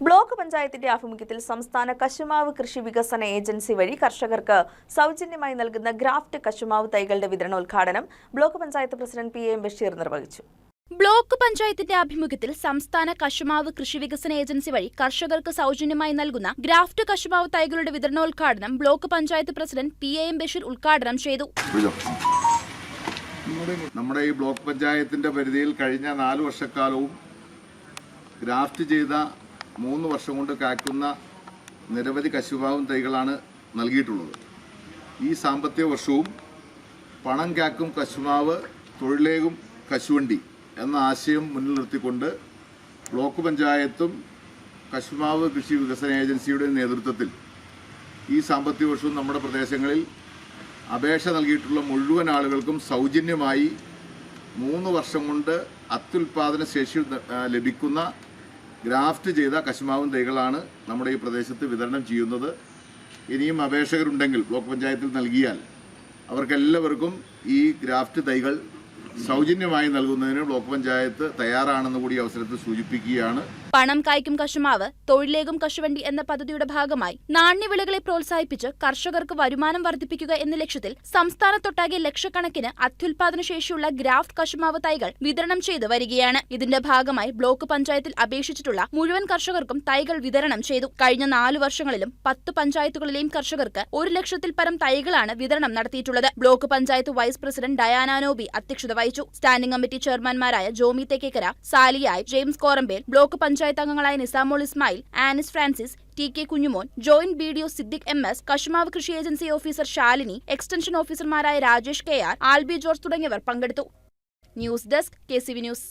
Block പഞ്ചായത്തിന്റെ ആഭിമുഖ്യത്തിൽ സംസ്ഥാന കശുമാവ് കൃഷി വികസന ഏജൻസി വഴി കർഷകർക്ക് സൗജന്യമായി നൽകുന്ന ഗ്രാഫ്റ്റ് കശുമാവ് തൈകളുടെ വിതരണോദ്ഘാടനം block panchayat president P M Basheer നിർവഹിച്ചു. ബ്ലോക്ക് പഞ്ചായത്തിന്റെ ആഭിമുഖ്യത്തിൽ സംസ്ഥാന കശുമാവ് കൃഷി വികസന ഏജൻസി വഴി കർഷകർക്ക് സൗജന്യമായി നൽകുന്ന ഗ്രാഫ്റ്റ് കശുമാവ് തൈകളുടെ വിതരണോദ്ഘാടനം block panchayat president P A M Basheer ഉദ്ഘാടനം ചെയ്തു. നമ്മുടെ ഈ ബ്ലോക്ക് പഞ്ചായത്തിന്റെ പരിധിയിൽ കഴിഞ്ഞ നാല് വർഷക്കാലവും ഗ്രാഫ്റ്റ് ചെയ്ത മൂന്ന് വർഷം കൊണ്ട് കാക്കുന്ന നിരവധി കശുഭാവും തൈകളാണ് നൽകിയിട്ടുള്ളത്. ഈ സാമ്പത്തിക വർഷവും പണം കാക്കും കശുമാവ് തൊഴിലേകും കശുവണ്ടി എന്ന ആശയം മുന്നിൽ നിർത്തിക്കൊണ്ട് ബ്ലോക്ക് പഞ്ചായത്തും കശുമാവ് കൃഷി വികസന ഏജൻസിയുടെ നേതൃത്വത്തിൽ ഈ സാമ്പത്തിക വർഷവും നമ്മുടെ പ്രദേശങ്ങളിൽ അപേക്ഷ നൽകിയിട്ടുള്ള മുഴുവൻ ആളുകൾക്കും സൗജന്യമായി മൂന്ന് വർഷം കൊണ്ട് അത്യുൽപാദന ശേഷി ലഭിക്കുന്ന ഗ്രാഫ്റ്റ് ചെയ്ത കശുമാവും തൈകളാണ് നമ്മുടെ ഈ പ്രദേശത്ത് വിതരണം ചെയ്യുന്നത്. ഇനിയും അപേക്ഷകരുണ്ടെങ്കിൽ ബ്ലോക്ക് പഞ്ചായത്തിൽ നൽകിയാൽ അവർക്കെല്ലാവർക്കും ഈ ഗ്രാഫ്റ്റ് തൈകൾ സൗജന്യമായി നൽകുന്നതിന് ബ്ലോക്ക് പഞ്ചായത്ത് തയ്യാറാണെന്ന് കൂടി അവസരത്തിൽ സൂചിപ്പിക്കുകയാണ്. പണം കായ്ക്കും കശുമാവ് തൊഴിലേകും കശുവണ്ടി എന്ന പദ്ധതിയുടെ ഭാഗമായി നാണ്യവിളകളെ പ്രോത്സാഹിപ്പിച്ച് കർഷകർക്ക് വരുമാനം വർദ്ധിപ്പിക്കുക എന്ന ലക്ഷ്യത്തിൽ സംസ്ഥാനത്തൊട്ടാകെ ലക്ഷക്കണക്കിന് അത്യുൽപാദന ശേഷിയുള്ള ഗ്രാഫ്റ്റ് കശുമാവ് തൈകൾ വിതരണം ചെയ്തു വരികയാണ്. ഇതിന്റെ ഭാഗമായി ബ്ലോക്ക് പഞ്ചായത്തിൽ അപേക്ഷിച്ചിട്ടുള്ള മുഴുവൻ കർഷകർക്കും തൈകൾ വിതരണം ചെയ്തു. കഴിഞ്ഞ നാല് വർഷങ്ങളിലും പത്ത് പഞ്ചായത്തുകളിലെയും കർഷകർക്ക് ഒരു ലക്ഷത്തിൽ പരം തൈകളാണ് വിതരണം നടത്തിയിട്ടുള്ളത്. ബ്ലോക്ക് പഞ്ചായത്ത് വൈസ് പ്രസിഡന്റ് ഡയാനോബി അധ്യക്ഷത വഹിച്ചു സ്റ്റാൻഡിംഗ് കമ്മിറ്റി ചെയർമാൻമാരായ ജോമി തെക്കേക്കര സാലിയായ് ജെയിംസ് കോറമ്പേൽ ബ്ലോക്ക് പഞ്ചായത്ത് അംഗങ്ങളായ Nizamol Ismail Anis Francis T K Kunjumon joint B D O Siddique M S കശുമാവ് കൃഷി ഏജൻസി ഓഫീസർ ശാലിനി എക്സ്റ്റൻഷൻ ഓഫീസർമാരായ Rajesh K R Alby George തുടങ്ങിയവർ പങ്കെടുത്തു. News desk K news.